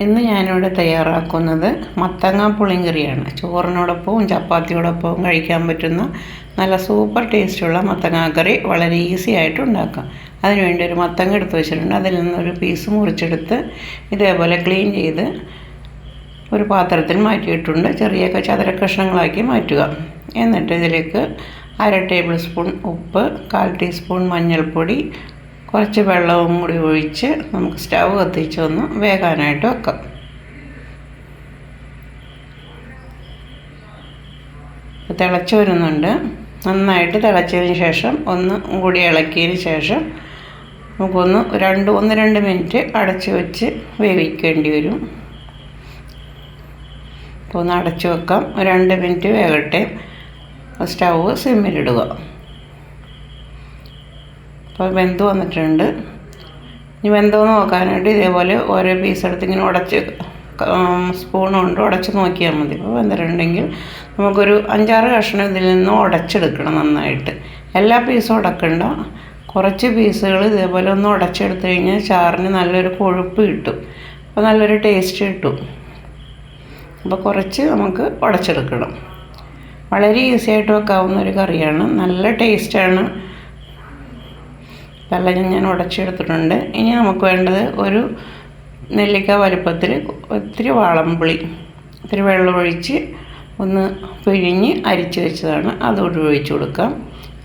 ഇന്ന് ഞാനിവിടെ തയ്യാറാക്കുന്നത് മത്തങ്ങ പുളിങ്കറിയാണ് ചോറിനോടൊപ്പവും ചപ്പാത്തിയോടൊപ്പവും കഴിക്കാൻ പറ്റുന്ന നല്ല സൂപ്പർ ടേസ്റ്റുള്ള മത്തങ്ങ കറി വളരെ ഈസി ആയിട്ട് ഉണ്ടാക്കാം. അതിനുവേണ്ടി ഒരു മത്തങ്ങ എടുത്ത് വെച്ചിട്ടുണ്ട്. അതിൽ നിന്നൊരു പീസ് മുറിച്ചെടുത്ത് ഇതേപോലെ ക്ലീൻ ചെയ്ത് ഒരു പാത്രത്തിൽ മാറ്റിയിട്ടുണ്ട്. ചെറിയ ചതുര കഷ്ണങ്ങളാക്കി മാറ്റുക. എന്നിട്ട് ഇതിലേക്ക് അര ടേബിൾ സ്പൂൺ ഉപ്പ് കാൽ ടീസ്പൂൺ മഞ്ഞൾപ്പൊടി കുറച്ച് വെള്ളവും കൂടി ഒഴിച്ച് നമുക്ക് സ്റ്റൗ കത്തിച്ച് ഒന്ന് വേകാനായിട്ട് വെക്കാം. തിളച്ച് വരുന്നുണ്ട്. നന്നായിട്ട് തിളച്ചതിന് ശേഷം ഒന്ന് കൂടി ഇളക്കിയതിന് ശേഷം നമുക്കൊന്ന് രണ്ട് ഒന്ന് രണ്ട് മിനിറ്റ് അടച്ച് വെച്ച് വേവിക്കേണ്ടി വരും. അപ്പോൾ ഒന്ന് അടച്ച് വെക്കാം. രണ്ട് മിനിറ്റ് വേകട്ടെ. സ്റ്റൗ സിമ്മിലിടുക. അപ്പോൾ വെന്ത് വന്നിട്ടുണ്ട്. ഇനി വെന്തോ നോക്കാനായിട്ട് ഇതേപോലെ ഓരോ പീസ് എടുത്ത് ഇങ്ങനെ ഉടച്ച് സ്പൂൺ കൊണ്ട് ഉടച്ച് നോക്കിയാൽ മതി. അപ്പോൾ വെന്തിട്ടുണ്ടെങ്കിൽ നമുക്കൊരു അഞ്ചാറ് കഷ്ണം ഇതിൽ നിന്ന് ഉടച്ചെടുക്കണം നന്നായിട്ട്. എല്ലാ പീസും ഉടക്കണ്ട. കുറച്ച് പീസുകൾ ഇതേപോലെ ഒന്ന് ഉടച്ചെടുത്ത് കഴിഞ്ഞാൽ ചാറിന് നല്ലൊരു കൊഴുപ്പ് കിട്ടും. അപ്പോൾ നല്ലൊരു ടേസ്റ്റ് കിട്ടും. അപ്പോൾ കുറച്ച് നമുക്ക് ഉടച്ചെടുക്കണം. വളരെ ഈസി ആയിട്ട് വെക്കാവുന്ന ഒരു കറിയാണ്. നല്ല ടേസ്റ്റാണ് വെള്ളം ഞാൻ ഉടച്ചെടുത്തിട്ടുണ്ട്. ഇനി നമുക്ക് വേണ്ടത് ഒരു നെല്ലിക്ക വലുപ്പത്തിൽ ഒത്തിരി വാളംപുളി. ഒത്തിരി വെള്ളം ഒഴിച്ച് ഒന്ന് പിഴിഞ്ഞ് അരിച്ച് വെച്ചതാണ്. അതോട് ഒഴിച്ച് കൊടുക്കാം.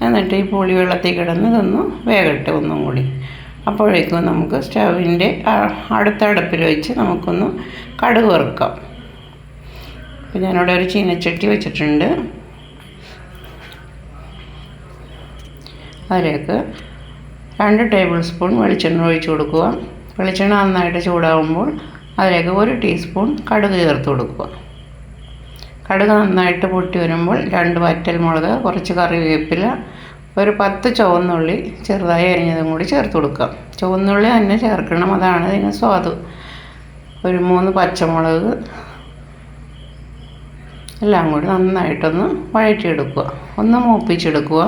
എന്നിട്ട് ഈ പുളി വെള്ളത്തിൽ കിടന്ന് ഇതൊന്ന് വേകട്ടെ ഒന്നും കൂടി. അപ്പോഴേക്കും നമുക്ക് സ്റ്റൗവിന്റെ അടുത്ത അടുപ്പിൽ വെച്ച് നമുക്കൊന്ന് കടുക് വറുക്കാം. അപ്പോൾ ഞാനിവിടെ ഒരു ചീനച്ചട്ടി വെച്ചിട്ടുണ്ട്. അതിലേക്ക് രണ്ട് ടേബിൾ സ്പൂൺ വെളിച്ചെണ്ണ ഒഴിച്ച് കൊടുക്കുക. വെളിച്ചെണ്ണ നന്നായിട്ട് ചൂടാകുമ്പോൾ അതിലേക്ക് ഒരു ടീസ്പൂൺ കടുക് ചേർത്ത് കൊടുക്കുക. കടുക് നന്നായിട്ട് പൊട്ടി വരുമ്പോൾ രണ്ട് വറ്റൽ മുളക് കുറച്ച് കറിവേപ്പില ഒരു പത്ത് ചുവന്നുള്ളി ചെറുതായി അരിഞ്ഞതും കൂടി ചേർത്ത് കൊടുക്കുക. ചുവന്നുള്ളി തന്നെ ചേർക്കണം അതാണ് ഇതിന് സ്വാദ്. ഒരു മൂന്ന് പച്ചമുളക് എല്ലാം കൂടി നന്നായിട്ടൊന്ന് വഴറ്റിയെടുക്കുക. ഒന്ന് മൂപ്പിച്ചെടുക്കുക.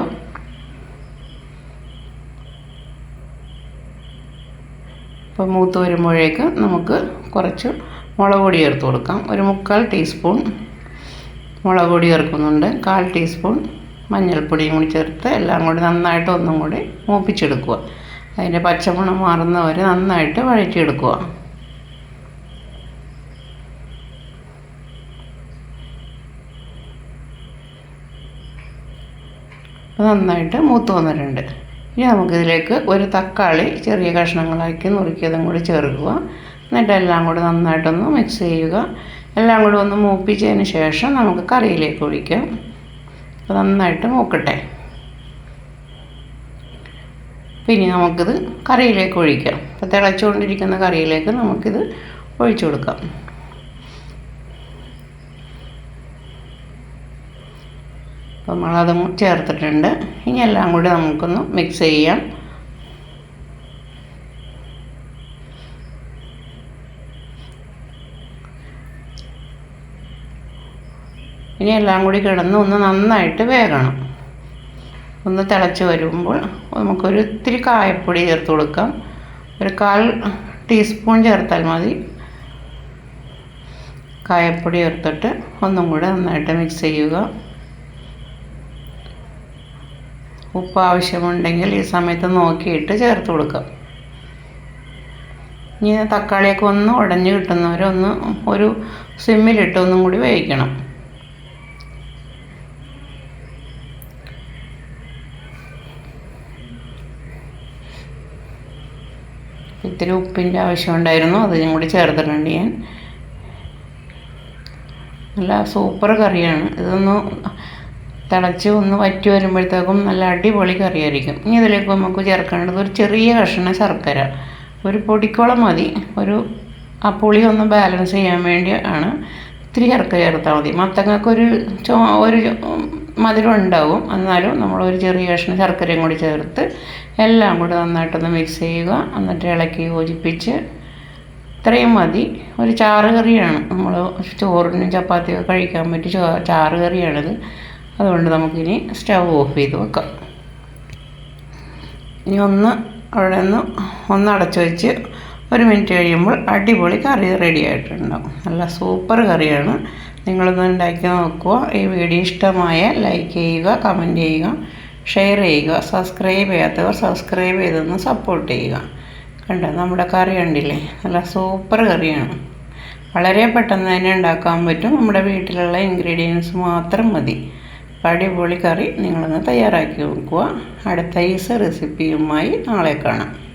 അപ്പോൾ മൂത്ത് വരുമ്പോഴേക്ക് നമുക്ക് കുറച്ച് മുളക് പൊടി ചേർത്ത് കൊടുക്കാം. ഒരു മുക്കാൽ ടീസ്പൂൺ മുളക് പൊടി ചേർക്കുന്നുണ്ട്. കാൽ ടീസ്പൂൺ മഞ്ഞൾപ്പൊടിയും കൂടി ചേർത്ത് എല്ലാം കൂടി നന്നായിട്ട് ഒന്നും കൂടി മൂപ്പിച്ചെടുക്കുക. അതിന്റെ പച്ചമണം മാറുന്നവരെ നന്നായിട്ട് വഴറ്റിയെടുക്കുക. നന്നായിട്ട് മൂത്ത് വന്നിട്ടുണ്ട്. ഇനി നമുക്കിതിലേക്ക് ഒരു തക്കാളി ചെറിയ കഷ്ണങ്ങളാക്കി നുറുക്കിയതും കൂടി ചേർക്കുക. എന്നിട്ട് എല്ലാം കൂടി നന്നായിട്ടൊന്ന് മിക്സ് ചെയ്യുക. എല്ലാം കൂടി ഒന്ന് മൂപ്പിച്ചതിന് ശേഷം നമുക്ക് കറിയിലേക്ക് ഒഴിക്കാം. അപ്പോൾ നന്നായിട്ട് മൂക്കട്ടെ. പിന്നെ നമുക്കിത് കറിയിലേക്ക് ഒഴിക്കാം. അപ്പോൾ തിളച്ചുകൊണ്ടിരിക്കുന്ന കറിയിലേക്ക് നമുക്കിത് ഒഴിച്ചു കൊടുക്കാം. അപ്പോൾ നമ്മളതും ചേർത്തിട്ടുണ്ട്. ഇനി എല്ലാം കൂടി നമുക്കൊന്ന് മിക്സ് ചെയ്യാം. ഇനി എല്ലാം കൂടി കിടന്ന് ഒന്ന് നന്നായിട്ട് വേകണം. ഒന്ന് തിളച്ച് വരുമ്പോൾ നമുക്കൊരു ഇത്തിരി കായപ്പൊടി ചേർത്ത് കൊടുക്കാം. ഒരു കാൽ ടീസ്പൂൺ ചേർത്താൽ മതി. കായപ്പൊടി ചേർത്തിട്ട് ഒന്നും കൂടെ നന്നായിട്ട് മിക്സ് ചെയ്യുക. ഉപ്പ് ആവശ്യമുണ്ടെങ്കിൽ ഈ സമയത്ത് നോക്കിയിട്ട് ചേർത്ത് കൊടുക്കാം. ഇനി തക്കാളിയൊക്കെ ഒന്ന് ഉടഞ്ഞ് കിട്ടുന്നവരൊന്ന് ഒരു സിമ്മിലിട്ട് ഒന്നും കൂടി വേവിക്കണം. ഇത്തിരി ഉപ്പിന്റെ ആവശ്യമുണ്ടായിരുന്നു അതും കൂടി ചേർത്തിട്ടുണ്ട് ഞാൻ. നല്ല സൂപ്പർ കറിയാണ്. ഇതൊന്ന് തിളച്ച് ഒന്ന് വറ്റി വരുമ്പോഴത്തേക്കും നല്ല അടിപൊളി കറിയായിരിക്കും. ഇനി ഇതിലേക്ക് നമുക്ക് ചേർക്കേണ്ടത് ഒരു ചെറിയ കഷ്ണം ശർക്കര. ഒരു പൊടിക്കോളം മതി. ഒരു ആ പുളി ഒന്ന് ബാലൻസ് ചെയ്യാൻ വേണ്ടി ആണ് ഇത്തിരി ശർക്കര ചേർത്താൽ മതി. മത്തങ്ങൾക്കൊരു ചോ ഒരു മധുരം ഉണ്ടാവും. എന്നാലും നമ്മൾ ഒരു ചെറിയ കഷ്ണം ശർക്കരയും കൂടി ചേർത്ത് എല്ലാം കൂടി നന്നായിട്ടൊന്ന് മിക്സ് ചെയ്യുക. എന്നിട്ട് ഇളക്കി യോജിപ്പിച്ച് ഇത്രയും മതി. ഒരു ചാറ് കറിയാണ്. നമ്മൾ ചോറിനും ചപ്പാത്തിയൊക്കെ കഴിക്കാൻ പറ്റിയ ചാറ് കറിയാണിത്. അതുകൊണ്ട് നമുക്കിനി സ്റ്റവ് ഓഫ് ചെയ്ത് വെക്കാം. ഇനി ഒന്ന് അവിടെ നിന്ന് ഒന്ന് അടച്ചു വെച്ച് ഒരു മിനിറ്റ് കഴിയുമ്പോൾ അടിപൊളി കറി റെഡി ആയിട്ടുണ്ടാവും നല്ല സൂപ്പർ കറിയാണ്. നിങ്ങളൊന്ന് ഉണ്ടാക്കി നോക്കുക. ഈ വീഡിയോ ഇഷ്ടമായ ലൈക്ക് ചെയ്യുക കമന്റ് ചെയ്യുക ഷെയർ ചെയ്യുക സബ്സ്ക്രൈബ് ചെയ്യാത്തവർ സബ്സ്ക്രൈബ് ചെയ്തൊന്ന് സപ്പോർട്ട് ചെയ്യുക. കണ്ടോ? നമ്മുടെ കറി കണ്ടില്ലേ? നല്ല സൂപ്പർ കറിയാണ്. വളരെ പെട്ടെന്ന് തന്നെ ഉണ്ടാക്കാൻ പറ്റും. നമ്മുടെ വീട്ടിലുള്ള ഇൻഗ്രീഡിയൻസ് മാത്രം മതി. അടിപൊളി കറി നിങ്ങളൊന്ന് തയ്യാറാക്കി നോക്കുക അടുത്ത ഈസ റെസിപ്പിയുമായി നാളെ കാണാം.